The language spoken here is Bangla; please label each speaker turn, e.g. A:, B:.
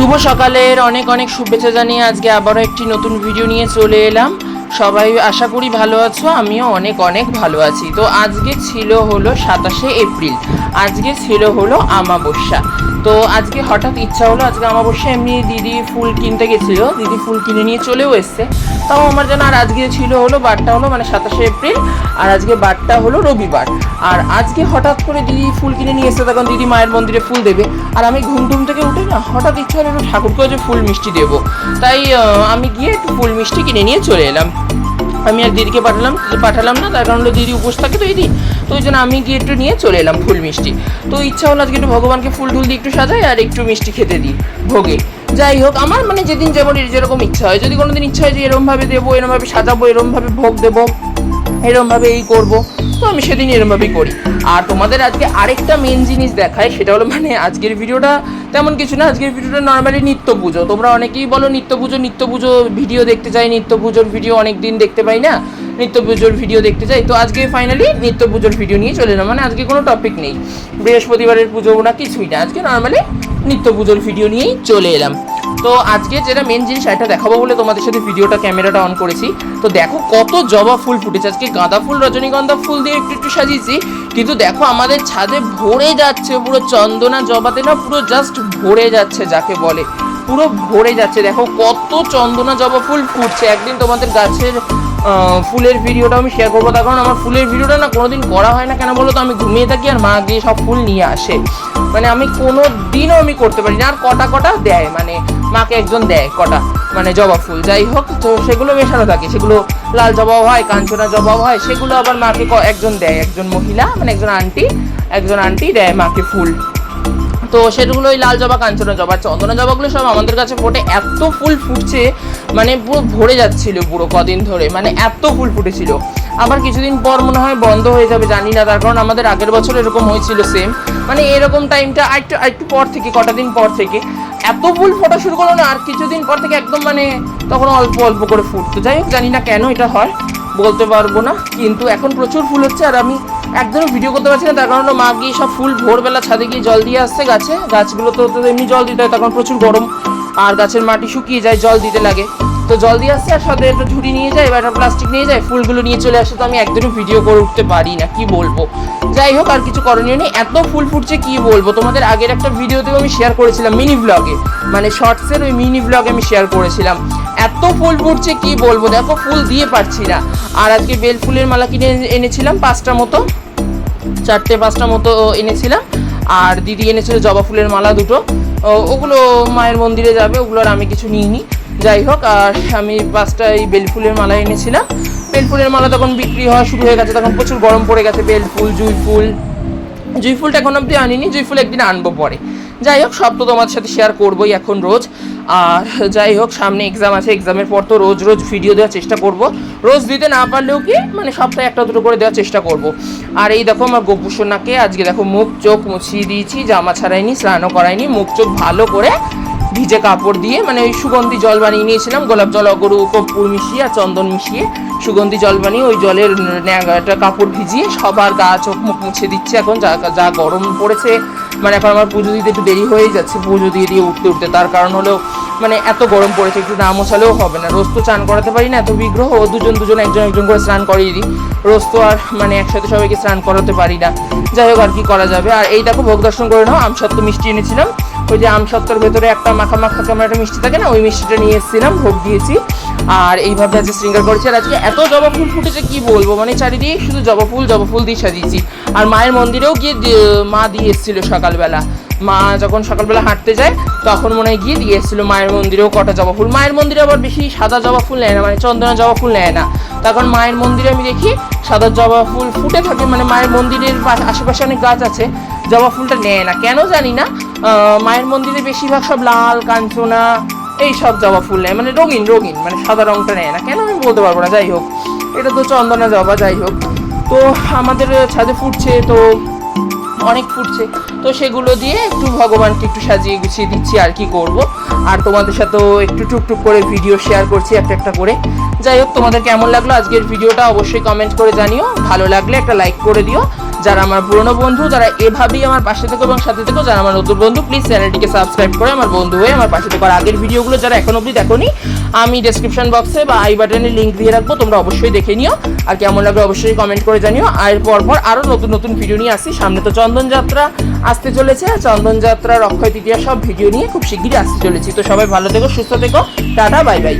A: শুভ সকালের অনেক অনেক শুভেচ্ছা জানিয়ে আজকে আবারও একটি নতুন ভিডিও নিয়ে চলে এলাম। সবাই আশা করি ভালো আছো, আমিও অনেক অনেক ভালো আছি। তো আজকে ছিল হলো সাতাশে এপ্রিল, আজকে ছিল হলো আমাবস্যা। তো আজকে হঠাৎ ইচ্ছা হলো, আজকে আমাবস্যা এমনি দিদি ফুল কিনতে গেছিল। দিদি ফুল কিনে নিয়ে চলেও এসছে। তাও আমার যেন আর আজকে ছিল হলো বারটা হলো মানে সাতাশে এপ্রিল, আর আজকে বারটা হলো রবিবার। আর আজকে হঠাৎ করে দিদি ফুল কিনে নিয়ে এসছে, তখন দিদি মায়ের মন্দিরে ফুল দেবে। আর আমি ঘুম টুম থেকে উঠে না, হঠাৎ ইচ্ছা হলো একটু ঠাকুরকেও যে ফুল মিষ্টি দেবো। তাই আমি গিয়ে একটু ফুল মিষ্টি কিনে নিয়ে চলে এলাম। আমি আর দিদিকে পাঠালাম পাঠালাম না, তার কারণ দিদি উপোস থাকে তো দিন। তো ওই জন্য আমি গিয়ে একটু নিয়ে চলে এলাম ফুল মিষ্টি। তো ইচ্ছা হলো আজকে একটু ভগবানকে ফুল ঢুল দিয়ে একটু সাজাই আর একটু মিষ্টি খেতে দিই ভোগে। যাই হোক, আমার মানে যেদিন যেমন যেরকম ইচ্ছা হয়। যদি কোনোদিন ইচ্ছা হয় যে এরমভাবে দেবো, এরমভাবে সাজাবো, এরমভাবে ভোগ দেবো, এরমভাবে এই করব। তো আমি সেদিন এরমভাবেই করি। আর তোমাদের আজকে আরেকটা মেন জিনিস দেখায়, সেটা হলো মানে আজকের ভিডিওটা তেমন কিছু না, আজকের ভিডিওটা নর্মালি নিত্য পুজো তোমরা অনেকেই বলো নিত্য পুজো নিত্য পুজো ভিডিও দেখতে চাই নিত্য পুজোর ভিডিও অনেক দিন দেখতে পাই না নিত্য পুজোর ভিডিও দেখতে চাই। তো আজকে ফাইনালি নিত্য পুজোর ভিডিও নিয়ে চলে এলাম মানে আজকে কোনো টপিক নেই। বৃহস্পতিবারের পুজো না কিছুই না, আজকে নর্মালি নিত্য পুজোর ভিডিও নিয়েই চলে এলাম। তো আজকে যেটা মেন জিনিস এটা দেখাবো বলে তোমাদের সাথে ভিডিওটা ক্যামেরাটা অন করেছি। তো দেখো কত জবা ফুল ফুটেছে। আজকে গাঁদা ফুল, রজনীগন্ধা ফুল দিয়ে একটু একটু সাজিয়েছি। কিন্তু দেখো আমাদের ছাদে ভরে যাচ্ছে, পুরো চন্দনা জবাতে না, পুরো জাস্ট ভরে যাচ্ছে যাকে বলে। পুরো ভরে যাচ্ছে। দেখো কত চন্দনা জবা ফুল ফুটছে। একদিন তোমাদের গাছের ফুলের ভিডিওটা আমি শেয়ার করব। তার কারণ আমার ফুলের ভিডিওটা না কোনোদিন করা হয় না। কেন বলো তো? আমি ঘুমিয়ে থাকি আর মা গিয়ে সব ফুল নিয়ে আসে। মানে আমি কোনো দিনও আমি করতে পারি না। আর কটা কটা দেয়? মানে মাকে একজন দেয় কটা মানে জবা ফুল। যাই হোক, তো সেগুলো মেশানো থাকে। সেগুলো লাল জবাও হয়, কাঞ্চনা জবাও হয়, সেগুলো আবার মাকে একজন দেয়। একজন মহিলা মানে একজন আন্টি একজন আন্টি দেয় মাকে ফুল। তো সেগুলো ওই লাল জবা, কাঞ্চনা জবা। চন্দনা জবাগুলো সব আমাদের কাছে ফোটে। এত ফুল ফুটছে মানে পুরো ভরে যাচ্ছিল পুরো কদিন ধরে। মানে এত ফুল ফুটেছিল। আবার কিছুদিন পর মনে হয় বন্ধ হয়ে যাবে, জানি না। তার কারণ আমাদের আগের বছর এরকম হয়েছিল সেম মানে এরকম টাইমটা একটু একটু পর থেকে, কটা দিন পর থেকে। এত ফুল ফটো শুরু করল না, আর কিছুদিন পর থেকে একদম মানে তখন অল্প অল্প করে ফুটতো। যাই হোক, জানি না কেন এটা হয়, বলতে পারব না, কিন্তু এখন প্রচুর ফুল হচ্ছে আর আমি একদমই ভিডিও করতে পারছি না, তার কারণ মা গিয়ে সব ফুল ভোরবেলা ছাদে গিয়ে জল দিয়ে আসছে গাছে গাছগুলো তো এমনি জল দিতে হয়, তখন প্রচুর গরম, আর গাছের মাটি শুকিয়ে যায়, জল দিতে লাগে। তো জল দিয়ে আসছে আর সাথে একটা ঝুড়ি নিয়ে যায় বা একটা প্লাস্টিক নিয়ে যায়, ফুলগুলো নিয়ে চলে আসে তো আমি একদমই ভিডিও করে উঠতে পারি না, কি বলব? যাই হোক, আর কিছু করণীয় নেই। এত ফুল ফুটছে, কি বলব? তোমাদের আগের একটা ভিডিওতেও আমি শেয়ার করেছিলাম মিনি ব্লগে মানে শর্টসের ওই মিনি ব্লগে আমি শেয়ার করেছিলাম। এত ফুল ফুটছে, কি বলব? দেখো, ফুল দিয়ে পারছি না। আর আজকে বেল ফুলের মালা কিনে এনেছিলাম, পাঁচটা মতো। চারটে, পাঁচটা মতো এনেছিলাম। আর দিদি এনেছিল জবা ফুলের মালা দুটো। ওগুলো মায়ের মন্দিরে যাবে, ওগুলো আর আমি কিছু নিইনি। যাই হোক, আর আমি পাঁচটা এই বেল ফুলের মালা এনেছিলাম বেল ফুলের মালা তখন বিক্রি হওয়া শুরু হয়ে গেছে, তখন প্রচুর গরম পড়ে গেছে বেল ফুল জুই ফুল জুই ফুলটা এখন অব্দি আনিনি জুই ফুল একদিন আনব পরে। যাই হোক, সব তো তোমাদের সাথে শেয়ার করবোই এখন রোজ। আর যাই হোক, সামনে এক্সাম আছে এক্সামের পর তো রোজ রোজ ভিডিও দেওয়ার চেষ্টা করব। রোজ দিতে না পারলেও কি মানে সপ্তাহে একটা দুটো করে দেওয়ার চেষ্টা করব। আর এই দেখো আমার গোপুসোনাকে, আজকে দেখো মুখ চোখ মুছিয়ে দিয়েছি, জামা ছাড়াইনি, স্নানও করাইনি, মুখ চোখ ভালো করে ভিজে কাপড় দিয়ে মানে ওই সুগন্ধি জল বানিয়ে নিয়েছিলাম, গোলাপ জল, অগরু, কর্পূর মিশিয়ে আর চন্দন মিশিয়ে সুগন্ধি জল বানিয়ে ওই জলের একটা কাপড় ভিজিয়ে সবার গা, চোখ, মুখ মুছে দিচ্ছে। এখন যা যা গরম পড়েছে মানে এখন আমার পুজো দিতে একটু দেরি হয়ে যাচ্ছে, পুজো দিয়ে দিয়ে উঠতে উঠতে। তার কারণ হলো মানে এত গরম পড়েছে, একটু না মোছালেও হবে না। রোজ তো চান করাতে পারি না, এত বিগ্রহ ও দুজন দুজন, একজন একজন করে স্নান করিয়ে দিই। রোজ তো আর মানে একসাথে সবাইকে স্নান করাতে পারি না। যাই হোক আর কি করা যাবে। আর এই দেখো ভোগ দর্শন করে নাও, আমসত্ত্ব মিষ্টি এনেছিলাম। ওই যে আমসত্ত্বর ভেতরে একটা মাখা মাখা কেমন একটা মিষ্টি থাকে না, ওই মিষ্টিটা নিয়ে এসেছিলাম, ভোগ দিয়েছি। আর এইভাবে আজকে শৃঙ্গার করেছি। আর আজকে এত জবা ফুল ফুটেছে কি বলব মানে চারিদিকে শুধু জবা ফুল জবা ফুল দিয়ে সাজিয়েছি। আর মায়ের মন্দিরেও গিয়ে মা দিয়ে এসেছিল সকালবেলা। মা যখন সকালবেলা হাঁটতে যায়, তখন মনে হয় গিয়ে দিয়ে এসেছিল মায়ের মন্দিরেও কটা জবা ফুল। মায়ের মন্দিরে আবার বেশি সাদা জবা ফুল নেয় না মানে চন্দনা জবা ফুল নেয় না। তখন মায়ের মন্দিরে আমি দেখি সাদা জবা ফুল ফুটে থাকে মানে মায়ের মন্দিরের আশেপাশে অনেক গাছ আছে। জবা ফুলটা নেয় না। কেন জানি না? মায়ের মন্দিরে বেশিরভাগ সব লাল, কাঞ্চনা, এই সব জবা ফুল নেয়। মানে রঙিন রঙিন মানে সাদা রঙটা নেয় না। কেন আমি বলতে পারব না? যাই হোক, এটা তো চন্দনা জবা, যাই হোক। তো আমাদের ছাদে ফুটছে, তো অনেক ফুটছে। তো সেগুলো দিয়ে একটু ভগবানকে একটু সাজিয়ে গুছিয়ে দিচ্ছি আর কি করব। আর তোমাদের সাথেও একটু টুকটুক করে ভিডিও শেয়ার করছি একটা একটা করে। যাই হোক, তোমাদের কেমন লাগল আজকের ভিডিওটা অবশ্যই কমেন্ট করে জানিও। ভালো লাগলে একটা লাইক করে দিও। যারা আমার পুরনো বন্ধু, যারা এভাবেই আমার পাশে থেকো এবং সাথে থেকো, যারা আমার নতুন বন্ধু প্লিজ চ্যানেলটিকে সাবস্ক্রাইব করে আমার বন্ধু হয়ে আমার পাশে থেকো। আর আগের ভিডিওগুলো যারা এখন অবধি দেখোনি, আমি ডেসক্রিপশন বক্সে বা আই বাটনে লিঙ্ক দিয়ে রাখব, তোমরা অবশ্যই দেখে নিও। আর কেমন লাগল অবশ্যই কমেন্ট করে জানিও। আর পরপর আরও নতুন নতুন ভিডিও নিয়ে আসি। সামনে তো চন্দনযাত্রা আসতে চলেছে। আর চন্দন যাত্রার অক্ষয় তৃতীয়া সব ভিডিও নিয়ে খুব শিগগিরই আসতে চলেছি। তো সবাই ভালো থেকো সুস্থ থেকো টাটা বাই বাই।